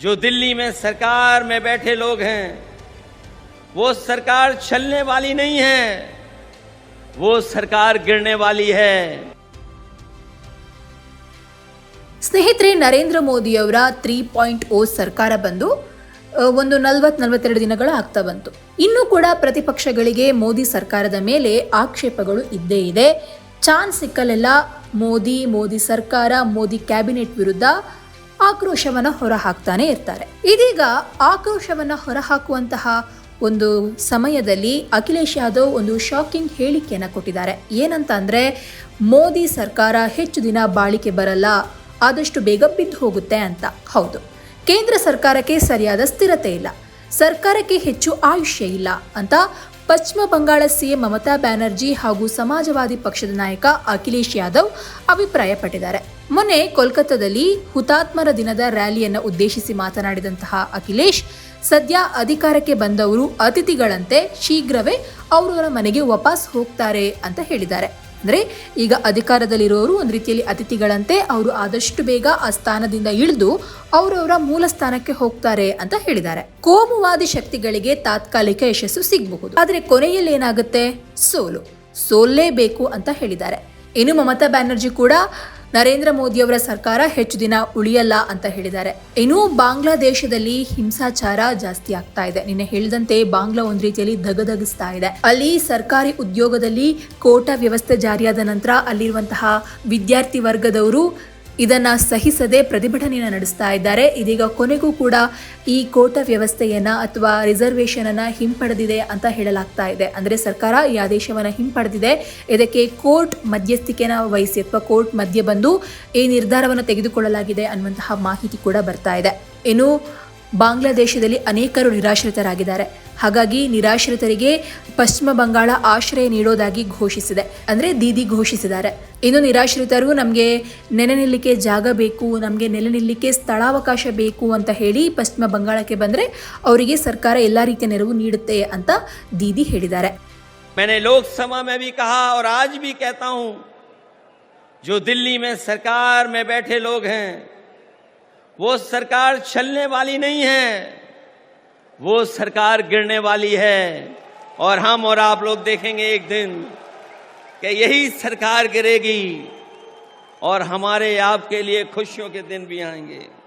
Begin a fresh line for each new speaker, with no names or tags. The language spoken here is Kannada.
जो दिल्ली में सरकार में बैठे लोग हैं वो सरकार चलने वाली नहीं है वो सरकार गिरने वाली है
ಸ್ನೇಹಿತರೆ ನರೇಂದ್ರ ಮೋದಿಯವರ ತ್ರೀ ಪಾಯಿಂಟ್ ಓ ಸರ್ಕಾರ ಬಂದು ಆ, ಒಂದು ನಲ್ವತ್ ನಲವತ್ತೆರಡು ದಿನಗಳು ಆಗ್ತಾ ಬಂತು ಇನ್ನೂ ಕೂಡ ಪ್ರತಿಪಕ್ಷಗಳಿಗೆ ಮೋದಿ ಸರ್ಕಾರದ ಮೇಲೆ ಆಕ್ಷೇಪಗಳು ಇದ್ದೇ ಇದೆ ಚಾನ್ಸ್ ಸಿಕ್ಕಲೆಲ್ಲ ಮೋದಿ ಮೋದಿ ಸರ್ಕಾರ ಮೋದಿ ಕ್ಯಾಬಿನೆಟ್ ವಿರುದ್ಧ ಆಕ್ರೋಶವನ್ನ ಹೊರಹಾಕ್ತಾನೆ ಇರ್ತಾರೆ. ಇದೀಗ ಆಕ್ರೋಶವನ್ನ ಹೊರಹಾಕುವಂತಹ ಒಂದು ಸಮಯದಲ್ಲಿ ಅಖಿಲೇಶ್ ಯಾದವ್ ಒಂದು ಶಾಕಿಂಗ್ ಹೇಳಿಕೆಯನ್ನು ಕೊಟ್ಟಿದ್ದಾರೆ. ಏನಂತ ಅಂದ್ರೆ, ಮೋದಿ ಸರ್ಕಾರ ಹೆಚ್ಚು ದಿನ ಬಾಳಿಕೆ ಬರಲ್ಲ, ಆದಷ್ಟು ಬೇಗ ಬಿದ್ದು ಹೋಗುತ್ತೆ ಅಂತ. ಹೌದು. ಕೇಂದ್ರ ಸರ್ಕಾರಕ್ಕೆ ಸರಿಯಾದ ಸ್ಥಿರತೆ ಇಲ್ಲ. ಸರ್ಕಾರಕ್ಕೆ ಹೆಚ್ಚು ಆಯುಷ್ಯ ಇಲ್ಲ ಅಂತ ಪಶ್ಚಿಮ ಬಂಗಾಳ ಸಿಎಂ ಮಮತಾ ಬ್ಯಾನರ್ಜಿ ಹಾಗೂ ಸಮಾಜವಾದಿ ಪಕ್ಷದ ನಾಯಕ ಅಖಿಲೇಶ್ ಯಾದವ್ ಅಭಿಪ್ರಾಯಪಟ್ಟಿದ್ದಾರೆ. ಮೊನ್ನೆ ಕೋಲ್ಕತ್ತಾದಲ್ಲಿ ಹುತಾತ್ಮರ ದಿನದ ರ್ಯಾಲಿಯನ್ನು ಉದ್ದೇಶಿಸಿ ಮಾತನಾಡಿದಂತಹ ಅಖಿಲೇಶ್, ಸದ್ಯ ಅಧಿಕಾರಕ್ಕೆ ಬಂದವರು ಅತಿಥಿಗಳಂತೆ ಶೀಘ್ರವೇ ಅವರವರ ಮನೆಗೆ ವಾಪಸ್ ಹೋಗ್ತಾರೆ ಅಂತ ಹೇಳಿದ್ದಾರೆ. ಅಂದ್ರೆ ಈಗ ಅಧಿಕಾರದಲ್ಲಿರೋರು ಒಂದು ರೀತಿಯಲ್ಲಿ ಅತಿಥಿಗಳಂತೆ ಅವರು ಆದಷ್ಟು ಬೇಗ ಆ ಸ್ಥಾನದಿಂದ ಇಳಿದು ಅವರವರ ಮೂಲ ಸ್ಥಾನಕ್ಕೆ ಹೋಗ್ತಾರೆ ಅಂತ ಹೇಳಿದ್ದಾರೆ. ಕೋಮುವಾದಿ ಶಕ್ತಿಗಳಿಗೆ ತಾತ್ಕಾಲಿಕ ಯಶಸ್ಸು ಸಿಗಬಹುದು. ಆದರೆ ಕೊನೆಯಲ್ಲಿ ಏನಾಗುತ್ತೆ? ಸೋಲು. ಸೋಲ್ಲೇಬೇಕು ಅಂತ ಹೇಳಿದ್ದಾರೆ. ಇನ್ನು ಮಮತಾ ಬ್ಯಾನರ್ಜಿ ಕೂಡ ನರೇಂದ್ರ ಮೋದಿಯವರ ಸರ್ಕಾರ ಹೆಚ್ಚು ದಿನ ಉಳಿಯಲ್ಲ ಅಂತ ಹೇಳಿದ್ದಾರೆ. ಇನ್ನು ಬಾಂಗ್ಲಾದೇಶದಲ್ಲಿ ಹಿಂಸಾಚಾರ ಜಾಸ್ತಿ ಆಗ್ತಾ ಇದೆ. ನಿನ್ನೆ ಹೇಳಿದಂತೆ ಬಾಂಗ್ಲಾ ಒಂದು ರೀತಿಯಲ್ಲಿ ಧಗಧಗಿಸ್ತಾ ಇದೆ. ಅಲ್ಲಿ ಸರ್ಕಾರಿ ಉದ್ಯೋಗದಲ್ಲಿ ಕೋಟಾ ವ್ಯವಸ್ಥೆ ಜಾರಿಯಾದ ನಂತರ ಅಲ್ಲಿರುವಂತಹ ವಿದ್ಯಾರ್ಥಿ ವರ್ಗದವರು ಇದನ್ನ ಸಹಿಸದೆ ಪ್ರತಿಭಟನೆಯನ್ನು ನಡೆಸ್ತಾ ಇದ್ದಾರೆ. ಇದೀಗ ಕೊನೆಗೂ ಕೂಡ ಈ ಕೋಟ ವ್ಯವಸ್ಥೆಯನ್ನ ಅಥವಾ ರಿಸರ್ವೇಷನನ್ನು ಹಿಂಪಡೆದಿದೆ ಅಂತ ಹೇಳಲಾಗ್ತಾ ಇದೆ. ಅಂದ್ರೆ ಸರ್ಕಾರ ಈ ಆದೇಶವನ್ನ ಹಿಂಪಡೆದಿದೆ. ಇದಕ್ಕೆ ಕೋರ್ಟ್ ಮಧ್ಯಸ್ಥಿಕೆನ ವಹಿಸಿ ಅಥವಾ ಕೋರ್ಟ್ ಮಧ್ಯೆ ಬಂದು ಈ ನಿರ್ಧಾರವನ್ನು ತೆಗೆದುಕೊಳ್ಳಲಾಗಿದೆ ಅನ್ನುವಂತಹ ಮಾಹಿತಿ ಕೂಡ ಬರ್ತಾ ಇದೆ. ಇನ್ನು ಬಾಂಗ್ಲಾದೇಶದಲ್ಲಿ ಅನೇಕರು ನಿರಾಶ್ರಿತರಾಗಿದ್ದಾರೆ. ಹಾಗಾಗಿ ನಿರಾಶ್ರಿತರಿಗೆ ಪಶ್ಚಿಮ ಬಂಗಾಳ ಆಶ್ರಯ ನೀಡೋದಾಗಿ ಘೋಷಿಸಿದೆ ಅಂದ್ರೆ ದೀದಿ ಘೋಷಿಸಿದ್ದಾರೆ ಇನ್ನು ನಿರಾಶ್ರಿತರು ನಮಗೆ ನೆಲೆ ನಿಲ್ಲಕ್ಕೆ ಜಾಗ ಬೇಕು ನಮಗೆ ನೆಲೆ ನಿಲ್ಲಕ್ಕೆ ಸ್ಥಳಾವಕಾಶ ಬೇಕು ಅಂತ ಹೇಳಿ ಪಶ್ಚಿಮ ಬಂಗಾಳಕ್ಕೆ ಬಂದ್ರೆ ಅವರಿಗೆ ಸರ್ಕಾರ ಎಲ್ಲಾ ರೀತಿಯ ನೆರವು ನೀಡುತ್ತೆ ಅಂತ ದೀದಿ ಹೇಳಿದ್ದಾರೆ
मैंने लोकसभा में भी कहा और आज भी कहता हूं जो दिल्ली में सरकार में बैठे लोग हैं वो सरकार चलने वाली नहीं है वो सरकार गिरने वाली है। और हम और आप लोग देखेंगे एक दिन कि यही सरकार गिरेगी और हमारे आपके लिए खुशियों के दिन भी आएँगे।